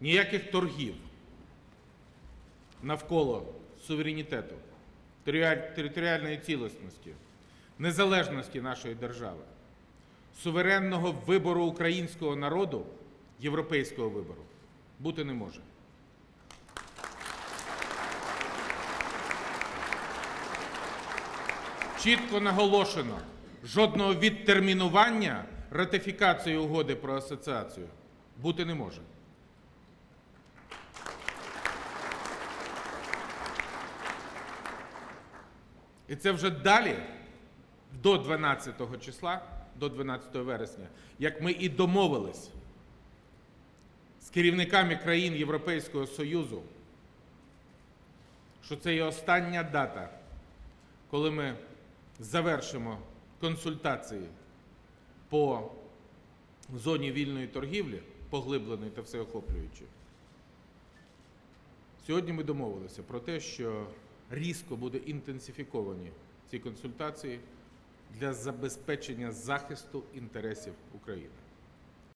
ніяких торгів навколо суверенітету, територіальної цілісності, незалежності нашої держави, суверенного вибору українського народу, європейського вибору, бути не може. Чітко наголошено, жодного відтермінування ратифікації угоди про асоціацію бути не може. І це вже далі, до 12 числа, до 12 вересня, як ми і домовились з керівниками країн Європейського Союзу, що це є остання дата, коли ми завершимо консультації по зоні вільної торгівлі, поглибленої та всеохоплюючої. Сьогодні ми домовилися про те, що різко буде інтенсифіковані ці консультації для забезпечення захисту інтересів України.